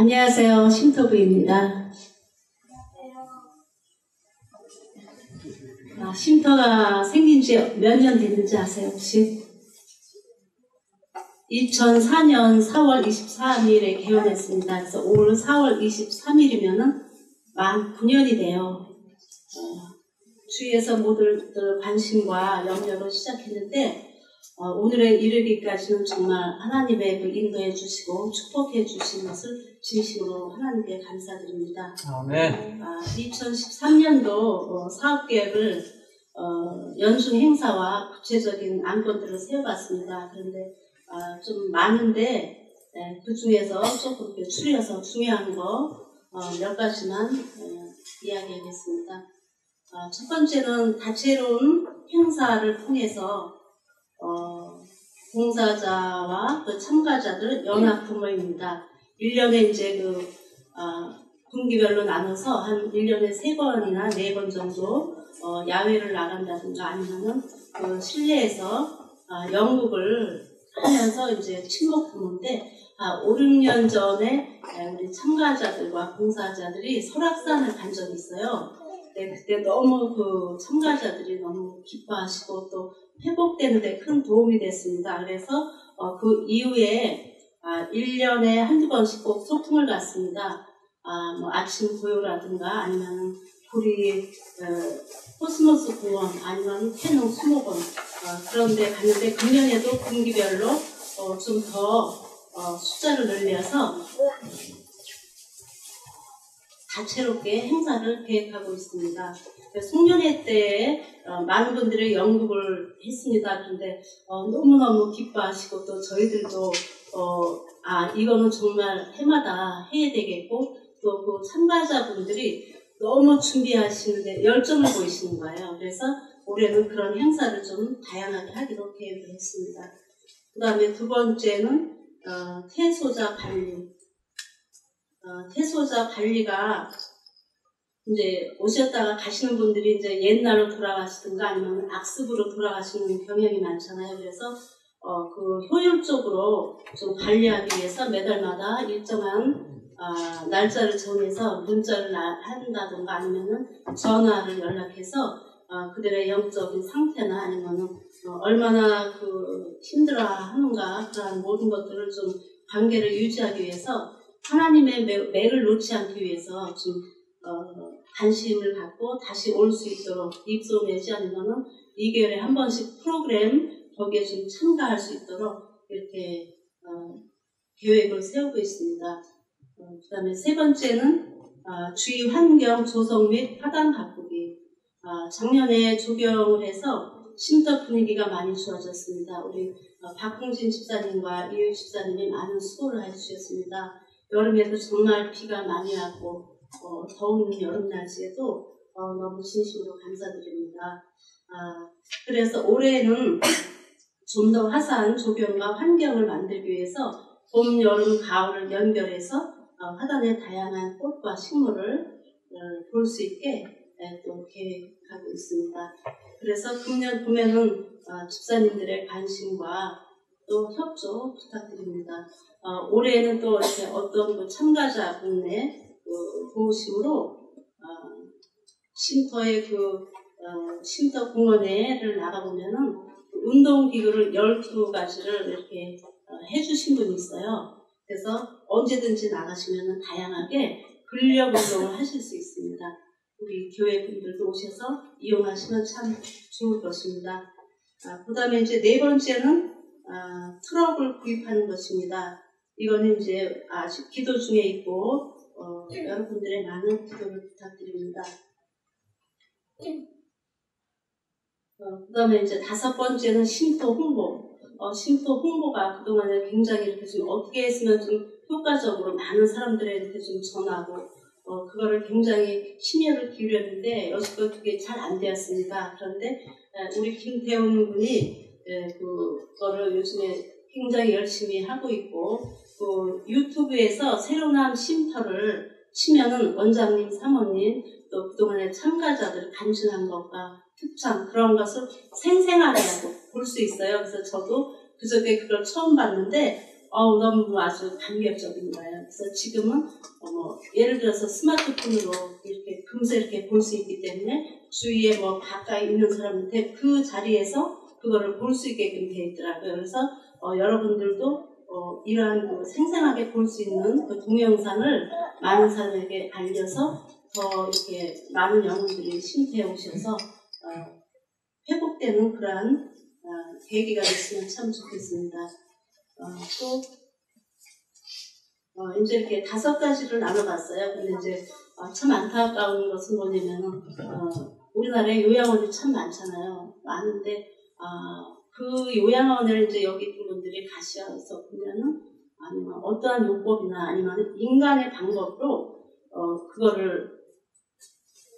안녕하세요. 쉼터부입니다. 아, 쉼터가 생긴 지 몇 년 됐는지 아세요, 혹시? 2004년 4월 23일에 개원했습니다. 그래서 올 4월 23일이면은 만 9년이 돼요. 어, 주위에서 모두 관심과 염려로 시작했는데 어, 오늘에 이르기까지는 정말 하나님의 그 인도해 주시고 축복해 주신 것을 진심으로 하나님께 감사드립니다. 아멘. 아, 2013년도 어, 사업 계획을 어, 연중 행사와 구체적인 안건들을 세워봤습니다. 그런데 아, 좀 많은데 네, 그 중에서 조금 이렇게 추려서 중요한 거몇 어, 가지만 어, 이야기하겠습니다. 아, 첫 번째는 다채로운 행사를 통해서 어, 봉사자와 그 참가자들 연합 부모입니다. 1년에 이제 그, 아, 분기별로 나눠서 한 1년에 3번이나 4번 정도 어, 야외를 나간다든가 아니면은 그 실내에서 아, 영국을 하면서 이제 친목 부모인데 아, 5, 6년 전에 우리 참가자들과 봉사자들이 설악산을 간 적이 있어요. 네, 그때 너무 그 참가자들이 너무 기뻐하시고 또 회복되는데 큰 도움이 됐습니다. 그래서 어, 그 이후에 아, 1년에 한두 번씩 꼭 소풍을 갔습니다. 아, 뭐 아침 고요라든가 아니면 우리 어, 코스모스 공원 아니면 캐논 수목원 어, 그런 데 갔는데 금년에도 분기별로 어, 좀더 어, 숫자를 늘려서 다채롭게 행사를 계획하고 있습니다. 송년회 때 어, 많은 분들이 연극을 했습니다. 그런데 어, 너무너무 기뻐하시고 또 저희들도 어, 아 이거는 정말 해마다 해야 되겠고 또 그 참가자분들이 너무 준비하시는데 열정을 보이시는 거예요. 그래서 올해는 그런 행사를 좀 다양하게 하기로 계획을 했습니다. 그 다음에 두 번째는 어, 태소자 관리. 어, 태소자 관리가 이제 오셨다가 가시는 분들이 이제 옛날로 돌아가시든가 아니면 악습으로 돌아가시는 경향이 많잖아요. 그래서 어, 그 효율적으로 좀 관리하기 위해서 매달마다 일정한 아, 날짜를 정해서 문자를 한다든가 아니면은 전화를 연락해서 어, 그들의 영적인 상태나 아니면은 어, 얼마나 그 힘들어 하는가 그런 모든 것들을 좀 관계를 유지하기 위해서 하나님의 맥을 놓지 않기 위해서 좀 어, 관심을 갖고 다시 올 수 있도록 입소 내지 않으면은 2개월에 한 번씩 프로그램 거기에 좀 참가할 수 있도록 이렇게 어, 계획을 세우고 있습니다. 어, 그 다음에 세 번째는 어, 주위 환경 조성 및 화단 가꾸기. 어, 작년에 조경을 해서 쉼터 분위기가 많이 좋아졌습니다. 우리 어, 박홍진 집사님과 이유 집사님이 많은 수고를 해주셨습니다. 여름에도 정말 비가 많이 왔고 어, 더운 여름 날씨에도 어, 너무 진심으로 감사드립니다. 아, 그래서 올해는 좀 더 화사한 조경과 환경을 만들기 위해서 봄, 여름, 가을을 연결해서 어, 화단의 다양한 꽃과 식물을 어, 볼수 있게 네, 또 계획하고 있습니다. 그래서 금년 보면은 어, 집사님들의 관심과 또 협조 부탁드립니다. 어, 올해는 또 이렇게 어떤 그 참가자 분의 그 도우심으로 어, 쉼터의 그 어, 쉼터 공원에를 나가보면은 그 운동 기구를 12가지를 이렇게 어, 해주신 분이 있어요. 그래서 언제든지 나가시면 다양하게 근력 운동을 하실 수 있습니다. 우리 교회 분들도 오셔서 이용하시면 참 좋을 것입니다. 아, 그 다음에 이제 네 번째는 아, 트럭을 구입하는 것입니다. 이거는 이제 아직 기도 중에 있고 어, 여러분들의 많은 기도를 부탁드립니다. 어, 그 다음에 이제 다섯 번째는 쉼터 홍보. 어, 쉼터 홍보가 그동안에 굉장히 이렇게 좀 어떻게 했으면 좀 효과적으로 많은 사람들한테 좀 전하고, 어, 그거를 굉장히 심혈을 기울였는데, 여지껏 그게 잘 안 되었습니다. 그런데, 우리 김태훈 군이, 그거를 요즘에 굉장히 열심히 하고 있고, 또 유튜브에서 새로운 쉼터를 치면은 원장님, 사모님, 또 그동안의 참가자들 간증한 것과 특장 그런 것을 생생하게 볼 수 있어요. 그래서 저도 그저께 그걸 처음 봤는데 어우, 너무 아주 감격적인 거예요. 그래서 지금은 어, 뭐 예를 들어서 스마트폰으로 이렇게 금세 이렇게 볼 수 있기 때문에 주위에 뭐 가까이 있는 사람한테 그 자리에서 그거를 볼 수 있게끔 되어 있더라고요. 그래서 어, 여러분들도 어, 이러한 그 생생하게 볼 수 있는 그 동영상을 많은 사람에게 알려서 더 이렇게 많은 영혼들이 심태해 오셔서 어, 회복되는 그러한 어, 계기가 됐으면 참 좋겠습니다. 어, 또 어, 이제 이렇게 다섯 가지를 나눠봤어요. 근데 이제 어, 참 안타까운 것은 뭐냐면 어, 우리나라에 요양원이 참 많잖아요. 많은데 어, 그 요양원을 이제 여기 분들이 가셔서 보면은 아니면 어떠한 요법이나 아니면 인간의 방법으로 어, 그거를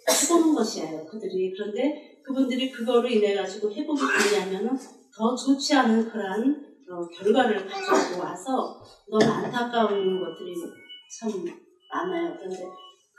해보는 것이에요. 그들이 그런데 그분들이 그거로 인해 가지고 회복이 되냐면은 더 좋지 않은 그러한 어, 결과를 가지고 와서 너무 안타까운 것들이 참 많아요. 그런데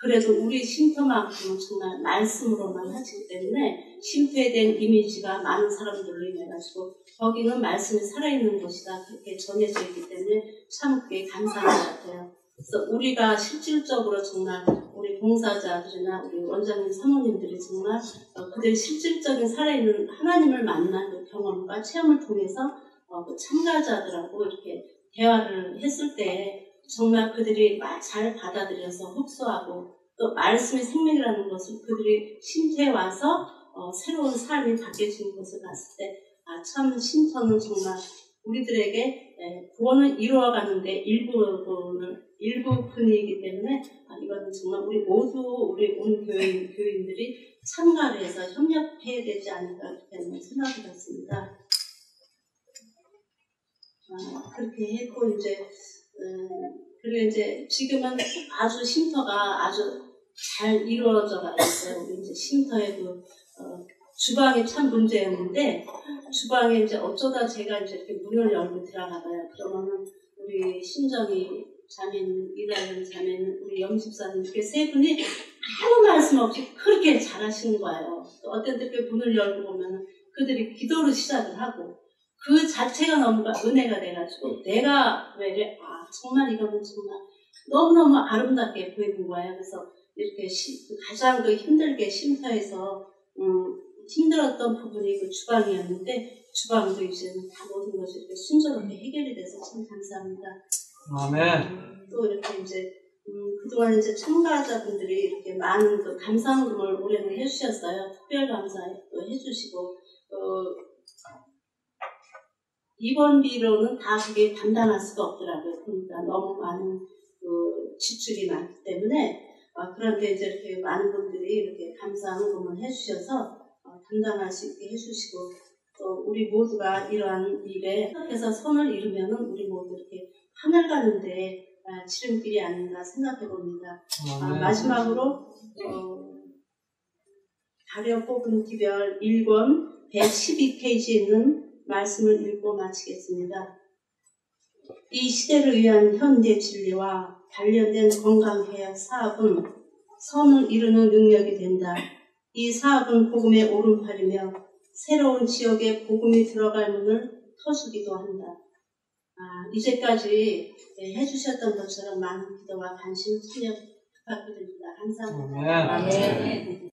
그래도 우리 쉼터만큼은 정말 말씀으로만 하시기 때문에 쉼터에 대한 이미지가 많은 사람들로 인해 가지고 거기는 말씀이 살아있는 곳이다 그렇게 전해져 있기 때문에 참 그게 감사한 것 같아요. 그래서 우리가 실질적으로 정말 우리 봉사자들이나 우리 원장님 사모님들이 정말 어, 그들이 실질적인 살아있는 하나님을 만난 그 경험과 체험을 통해서 어, 그 참가자들하고 이렇게 대화를 했을 때 정말 그들이 잘 받아들여서 흡수하고 또 말씀의 생명이라는 것을 그들이 쉼터에 와서 어, 새로운 삶이 바뀌어지는 것을 봤을 때, 아, 참 쉼터는 정말 우리들에게 에, 구원을 이루어가는데 일부분을, 일부분이기 때문에, 아, 이거는 정말 우리 모두, 우리 온 교인, 교인들이 참가를 해서 협력해야 되지 않을까, 이렇게 생각을 했습니다. 아, 그렇게 했고, 이제, 음, 그리고 이제 지금은 아주 쉼터가 아주 잘 이루어져 있어요. 우리 이제 쉼터에 그, 어, 주방이 참 문제였는데, 주방에 이제 어쩌다 제가 이제 이렇게 문을 열고 들어가봐요. 그러면은 우리 신정이 자매는, 이다현 자매는, 우리 영집사님 이렇게 세 분이 아무 말씀 없이 그렇게 잘하시는 거예요. 또 어떤 때 문을 열고 보면 그들이 기도를 시작을 하고, 그 자체가 너무 은혜가 돼가지고 내가 왜 이래 아 정말 이거는 정말 너무너무 아름답게 보이는 거예요. 그래서 이렇게 시, 가장 그 힘들게 쉼터에서 음, 힘들었던 부분이 그 주방이었는데 주방도 이제는 다 모든 것이 이렇게 순조롭게 해결이 돼서 참 감사합니다. 아멘. 음, 또 이렇게 이제 음, 그동안 이제 참가자분들이 이렇게 많은 그 감사금을 올해는 해주셨어요. 특별 감사도 해주시고 어, 입원비로는 다 그게 감당할 수가 없더라고요. 그러니까 너무 많은 그 지출이 많기 때문에 어, 그런데 이제 이렇게 많은 분들이 이렇게 감사한금을 해주셔서 어, 감당할 수 있게 해주시고 또 우리 모두가 이러한 일에 해서 선을 이루면은 우리 모두 이렇게 하늘 가는데 아, 지름길이 아닌가 생각해 봅니다. 아, 마지막으로 어, 가려 뽑은 기별 1권 112페이지에 있는 말씀을 읽고 마치겠습니다. 이 시대를 위한 현대 진리와 관련된 건강개혁 사업은 선을 이루는 능력이 된다. 이 사업은 복음의 오른팔이며 새로운 지역에 복음이 들어갈 문을 터주기도 한다. 아, 이제까지 네, 해주셨던 것처럼 많은 기도와 관심 참여 부탁드립니다. 감사합니다. 아멘. 네.